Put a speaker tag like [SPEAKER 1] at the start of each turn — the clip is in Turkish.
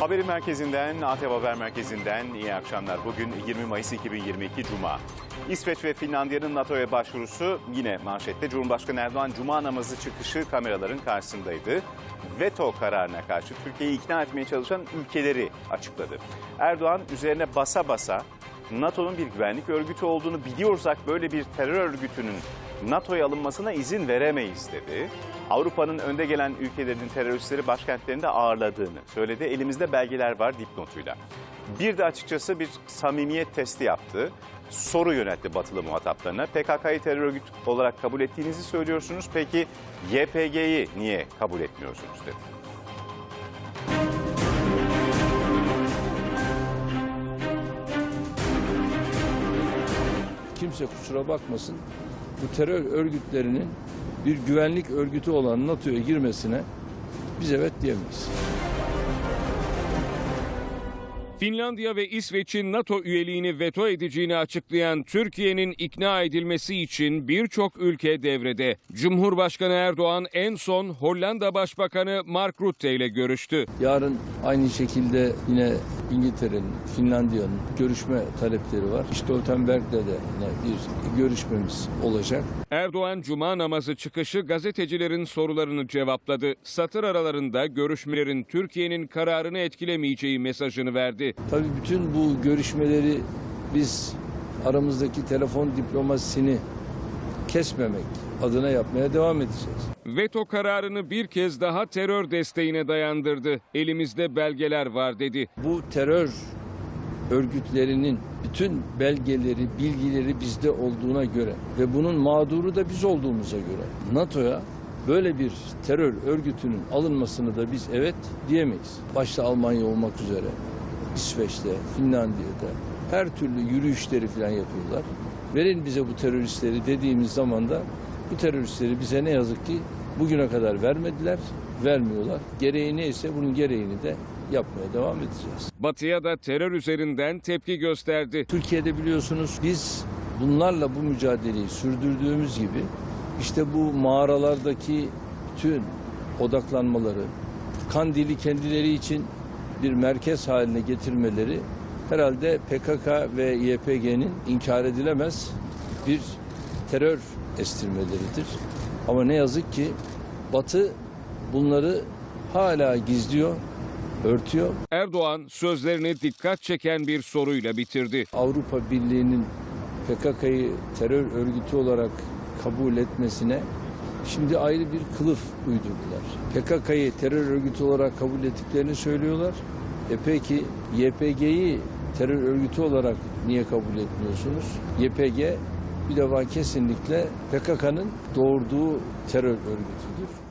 [SPEAKER 1] Haberin merkezinden, ATV Haber Merkezi'nden iyi akşamlar. Bugün 20 Mayıs 2022 Cuma. İsveç ve Finlandiya'nın NATO'ya başvurusu yine manşette. Cumhurbaşkanı Erdoğan Cuma namazı çıkışı kameraların karşısındaydı. Veto kararına karşı Türkiye'yi ikna etmeye çalışan ülkeleri açıkladı. Erdoğan üzerine basa basa NATO'nun bir güvenlik örgütü olduğunu biliyorsak böyle bir terör örgütünün NATO'ya alınmasına izin veremeyiz dedi. Avrupa'nın önde gelen ülkelerinin teröristleri başkentlerinde ağırladığını söyledi. Elimizde belgeler var dipnotuyla. Bir de açıkçası bir samimiyet testi yaptı. Soru yöneltti batılı muhataplarına. PKK'yı terör örgütü olarak kabul ettiğinizi söylüyorsunuz. Peki YPG'yi niye kabul etmiyorsunuz dedi.
[SPEAKER 2] Kimse kusura bakmasın bu terör örgütlerinin bir güvenlik örgütü olan NATO'ya girmesine biz evet diyemeyiz.
[SPEAKER 3] Finlandiya ve İsveç'in NATO üyeliğini veto edeceğini açıklayan Türkiye'nin ikna edilmesi için birçok ülke devrede. Cumhurbaşkanı Erdoğan en son Hollanda Başbakanı Mark Rutte ile görüştü.
[SPEAKER 2] Yarın aynı şekilde yine İngiltere'nin, Finlandiya'nın görüşme talepleri var. Stoltenberg'le de bir görüşmemiz olacak.
[SPEAKER 3] Erdoğan Cuma namazı çıkışı gazetecilerin sorularını cevapladı. Satır aralarında görüşmelerin Türkiye'nin kararını etkilemeyeceği mesajını verdi.
[SPEAKER 2] Tabii bütün bu görüşmeleri biz aramızdaki telefon diplomasisini kesmemek adına yapmaya devam edeceğiz.
[SPEAKER 3] Veto kararını bir kez daha terör desteğine dayandırdı. Elimizde belgeler var dedi.
[SPEAKER 2] Bu terör örgütlerinin bütün belgeleri, bilgileri bizde olduğuna göre ve bunun mağduru da biz olduğumuza göre NATO'ya böyle bir terör örgütünün alınmasını da biz evet diyemeyiz. Başta Almanya olmak üzere İsveç'te, Finlandiya'da her türlü yürüyüşleri falan yapıyorlar. Verin bize bu teröristleri dediğimiz zaman da bu teröristleri bize ne yazık ki bugüne kadar vermediler, vermiyorlar. Gereği neyse bunun gereğini de yapmaya devam edeceğiz.
[SPEAKER 3] Batı'ya da terör üzerinden tepki gösterdi.
[SPEAKER 2] Türkiye'de biliyorsunuz biz bunlarla bu mücadeleyi sürdürdüğümüz gibi işte bu mağaralardaki bütün odaklanmaları, Kandil'i kendileri için bir merkez haline getirmeleri herhalde PKK ve YPG'nin inkar edilemez bir terör estirmeleridir. Ama ne yazık ki Batı bunları hala gizliyor, örtüyor.
[SPEAKER 3] Erdoğan sözlerini dikkat çeken bir soruyla bitirdi.
[SPEAKER 2] Avrupa Birliği'nin PKK'yı terör örgütü olarak kabul etmesine şimdi ayrı bir kılıf uydurdular. PKK'yı terör örgütü olarak kabul ettiklerini söylüyorlar. E peki YPG'yi terör örgütü olarak niye kabul etmiyorsunuz? YPG bir defa kesinlikle PKK'nın doğurduğu terör örgütüdür.